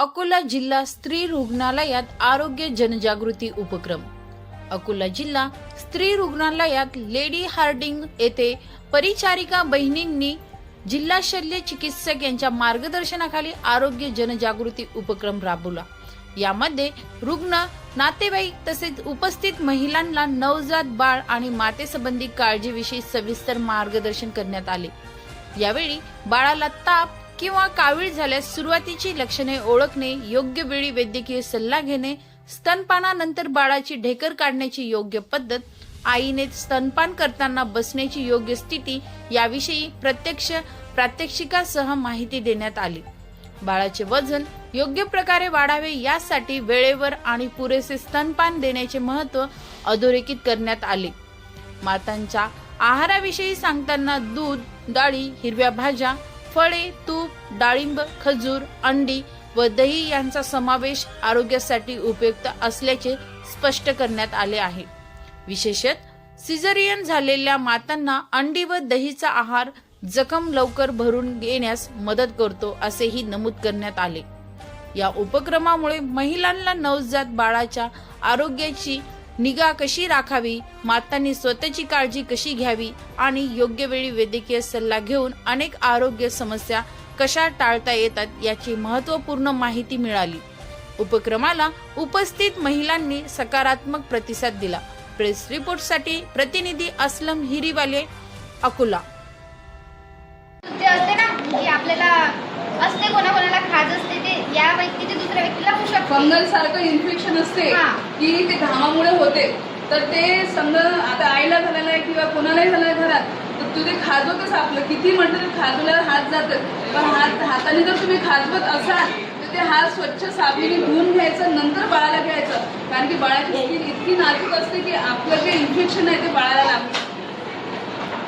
अकोला जिल्हा स्त्री रुग्णालयात आरोग्य जनजागृती उपक्रम. अकोला जिल्हा स्त्री रुग्णालयात लेडी हार्डिंग येथे परिचारिका बहिणींनी जिल्हा शल्य चिकित्सक यांच्या मार्गदर्शनाखाली आरोग्य जनजागृती उपक्रम राबवला. यामध्ये रुग्ण नातेवाईक तसेच उपस्थित महिलांना नवजात बाळ आणि मातेसंबंधी काळजीविषयी सविस्तर मार्गदर्शन करण्यात आले. यावेळी बाळाला ताप किंवा कावीळ झाल्यास सुरुवातीची लक्षणे ओळखणे योग्य वेळी वैद्यकीय सल्ला घेणे स्तनपानानंतर बाळाची ढेकर काढण्याची योग्य पद्धत आईने स्तनपान करताना बसण्याची योग्य स्थिती याविषयी प्रत्यक्ष प्रात्यक्षिकासह माहिती देण्यात आली. बाळाचे वजन योग्य प्रकारे वाढावे यासाठी वेळेवर आणि पुरेसे स्तनपान देण्याचे महत्त्व अधोरेखित करण्यात आले. मातांच्या आहाराविषयी सांगताना दूध डाळी हिरव्या भाज्या फळे तूप डाळिंब खजूर अंडी व दही यांचा समावेश आरोग्यासाठी उपयुक्त असल्याचे स्पष्ट करण्यात आले आहे. विशेषत सिझरियन झालेल्या मातांना अंडी व दहीचा आहार जखम लवकर भरून घेण्यास मदत करतो असेही नमूद करण्यात आले. या उपक्रमामुळे महिलांना नवजात बाळाच्या आरोग्याची निगा कशी राखावी? मातांनी स्वतःची काळजी कशी घ्यावी? आणि योग्य वेळी वैद्यकीय सल्ला घेऊन अनेक आरोग्य समस्या कशा टाळता येतात याची महत्त्वपूर्ण माहिती मिळाली. उपक्रमाला उपस्थित महिलांनी सकारात्मक प्रतिसाद दिला. प्रेस रिपोर्टसाठी प्रतिनिधी असलम हिरीवाले अकोला. असते ना की आपल्याला असते कोणाकोणाला खाज असते ते या व्यक्तीचे दुसऱ्या व्यक्ती फंगल सारखं इन्फेक्शन असते हा. की ते घामामुळे होते. तर ते समजा आता आईला झालेलं आहे किंवा कोणालाही झालंय घरात तर तुझे खाजवतच आपलं. किती म्हटलं तर खाजवल्यावर हात जातात पण हात हाताने जर तुम्ही खाजवत असाल तर ते हात स्वच्छ साबणीने धुवून घ्यायचं नंतर बाळाला घ्यायचं. कारण की बाळाची स्किन इतकी नाजूक असते की आपलं जे इन्फेक्शन आहे ते बाळाला लागतं.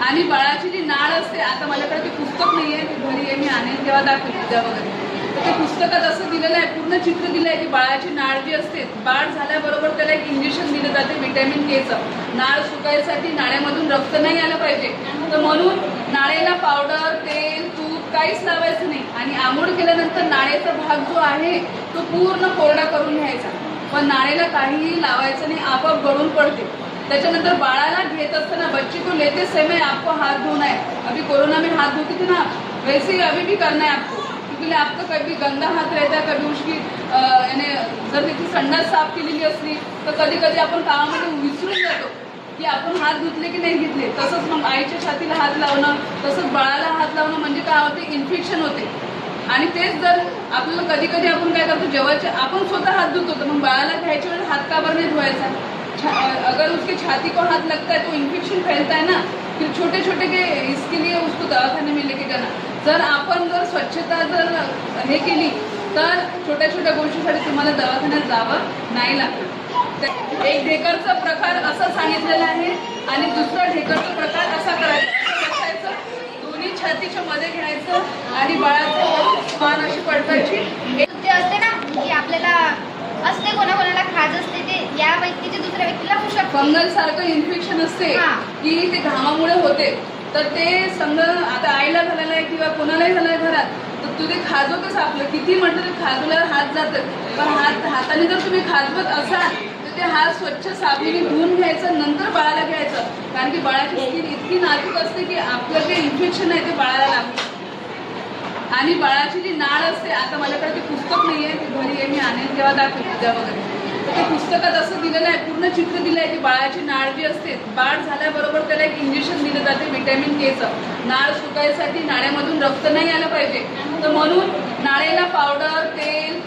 आणि बाळाची जी नाळ असते आता माझ्याकडे ते पुस्तक नाही आहे ते घरी आहे मी आणेन तेव्हा दाखवेन उद्या वगैरे. तर ते पुस्तकात असं दिलेलं आहे पूर्ण चित्र दिलं आहे की बाळाची नाळ जी असते बाळ झाल्याबरोबर त्याला एक इंजेक्शन दिलं जाते व्हिटॅमिन केचं नाळ सुकायसाठी नाळ्यामधून रक्त नाही आलं पाहिजे. तर म्हणून नाळेला पावडर तेल तूप काहीच लावायचं नाही. आणि आंघोळ केल्यानंतर नाळेचा भाग जो आहे तो पूर्ण कोरडा करून घ्यायचा. पण नाळेला काहीही लावायचं नाही आपोआप गळून पडते. त्याच्यानंतर बाळाला घेत असताना बच्चे को लेते समय आपको हाथ धोना है अभी कोरोना में हाथ धोते थे ना वैसे ही अभी भी करना है आपको. क्योंकि आपका कभी गंदा हात रहता है कभी उसकी याने जर त्याची संडास साफ केलेली असली तर कधी कधी आपण कामामध्ये विसरून जातो की आपण हात धुतले की नाही घेतले तसंच मग आईच्या छातीला हात लावणं तसंच बाळाला हात लावणं म्हणजे काय होते? इन्फेक्शन होते. आणि तेच जर आपल्याला कधी कधी आपण काय करतो जेव्हाचे आपण स्वतः हात धुतो तर मग बाळाला घ्यायच्या वेळेस हात काबर नाही धुवायचा? छा- अगर उसके छाती को हाथ लगता है तो इन्फेक्शन फैलता है ना. छोटे छोटे के इसके लिए उसको दवाखाने में लेके जाना। जर आपण जर स्वच्छता जर हे केली तर छोट्या छोट्या गोष्टीसाठी तुम्हाला दवाखान्यात जावं नाही लागत. एक ढेकरचा प्रकार असा सांगितलेला आहे आणि दुसरा ढेकरचा प्रकार असा करायचा दोन्ही छातीच्या मध्ये घ्यायचं आणि बाळाचं मान अशी पडतायची ते असते ना की आपल्याला असते कोणाकोणाला खाज असते ते या व्यक्तीचे दुसऱ्या व्यक्तीला होऊ शकते फंगल सारखं इन्फेक्शन असते. की ते घामामुळे होते. तर ते समजा आता आईला झालेलं आहे किंवा कोणालाही झालंय घरात तर तुझे खाजवतच आपलं. किती म्हटलं तर खाजवल्यावर हात जातात पण हात हाताने जर तुम्ही खाजवत असाल तर ते हात स्वच्छ साबणीने धुवून घ्यायचं नंतर बाळाला घ्यायचं. कारण की बाळाची स्किन इतकी नाजूक असते की आपलं जे इन्फेक्शन आहे ते बाळाला लागतं. आणि बाळाची जी नाळ असते आता माझ्याकडे ते पुस्तक नाही आहे ते घरी आहे मी आणेन तेव्हा दाखवेन उद्या वगैरे. ते पुस्तकात असं दिलेलं आहे पूर्ण चित्र दिलं आहे की बाळाची नाळ जी असते बाळ झाल्याबरोबर त्याला एक इंजेक्शन दिलं जाते व्हिटॅमिन केचं नाळ सुकायसाठी नाळ्यामधून रक्त नाही आलं पाहिजे. तर म्हणून नाळेला पावडर तेल